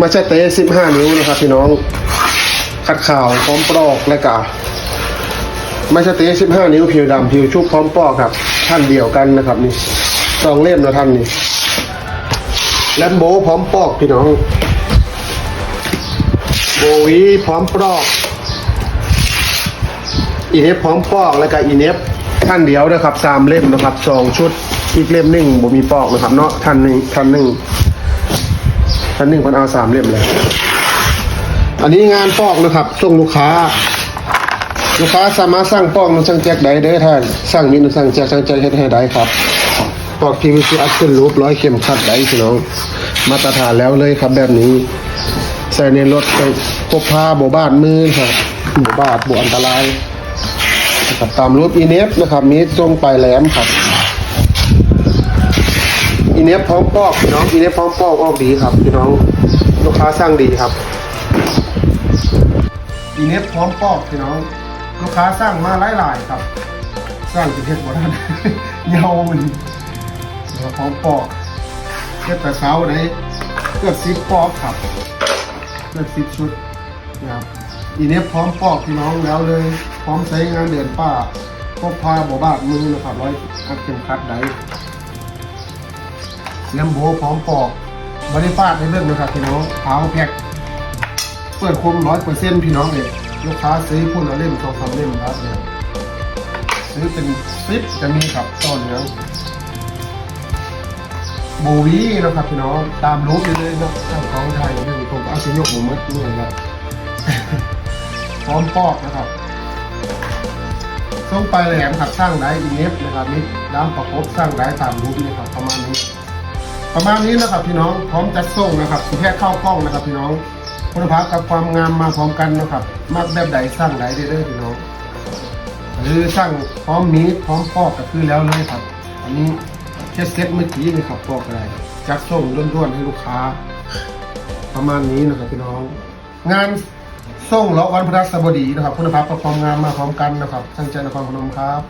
มาใช้เตะสิบห้านิ้วนะครับพี่น้องขัดข่าวพร้อมปลอกและกาไม่ใช่เตะสิบห้านิ้วผิวดำผิวชุบพร้อมปลอกครับท่านเดียวกันนะครับนี่สองเล่มนะท่านนี่แลมโบพร้อมปลอกพี่น้องโบวีพร้อมปลอกอีเนฟพร้อมปอกแล้วก็อีเนฟท่านเดียวนะครับสามเล่มนะครับสองชุดอีกเล่มหนึ่งบ่มีปอกนะครับเนาะท่านหนึ่งท่านหนึ่ง ท่านหนึ่งคนเอาสามเล่มเลย อันนี้งานปอกนะครับส่งลูกค้า ลูกค้าสามารถสั่งปอกนูสั่งแจ็คได้เด้อท่านสั่งมีนูสั่งแจ็คสั่งแจ็คเฮ็ดให้ได้ครับปอก PVC อัดขึ้นรูปร้อยเข็มขัดได้พี่น้อง มาตรฐานแล้วเลยครับแบบนี้ ใส่ในรถไปพกพาโบบาดมือครับโบบาดโบอันตรายนะครับตามรูปอีเนฟนะครับมีตรงปลายแหลมครับ อีเนฟพร้อมปอกพี่น้องอีเนฟพร้อมปอกออกดีครับพี่น้องลูกค้าสร้างดีครับอีเนฟพร้อมปอกพี่น้อง ลูกค้าสร้างมาหลายๆครับ สร้างเป็นเทศบทันเงามันเดี๋ยวพร้อมปอกเทศแต่เช้าได้เกือบสิบปอกครับเกือบสิบชุดนะครับอีเนี้พร้อมปอกพี่น้องแล้วเลย พร้อมใช้งานเดือนป้าพกพาบ่บาดมือนะครับร้อยอัดเข็มขัดได้ เลี้ยมโบพร้อมปอกบริฟาดในเรื่องนะครับพี่น้องเท้าแพ็กเปิดคมร้อยเปอร์เซ็นต์พี่น้องเลยลูกค้าซื้อพุ่นเล่มสองสามเล่มครับเนี่ยซื้อเป็นซิปจะมีครับต้นเนื้อโบวีนะครับพี่น้องตามรูปเลยครับทางของไทยเรื่องผมเอาสิยกหมูมัดด้วยครับพร้อมปอกนะครับส่งไปแหลมครับสร้างได้อีเนฟนะครับนี่น้ำประคบสร้างได้ตามรูปนี่ครับประมาณนี้ ประมาณนี้นะครับพี่น้องพร้อมจัดส่งนะครับสุแค่เข้ากล้องนะครับพี่น้องคุณภาพกับความงามมาพร้อมกันนะครับมากแบบใดสร้างได้เด้อพี่น้องหรือสร้างพร้อมมีดพร้อมปอกก็คือแล้วเลยครับ อันนี้แค่เซ็ตเมื่อกี้นี่ครับปอกอะไรจัดส่งล้วนๆให้ลูกค้า ประมาณนี้นะครับพี่น้อง งานส่งเลาะวันพฤหัสบดีนะครับคุณภาพกับความงามมาพร้อมกันนะครับตั้งใจนครพนมครับ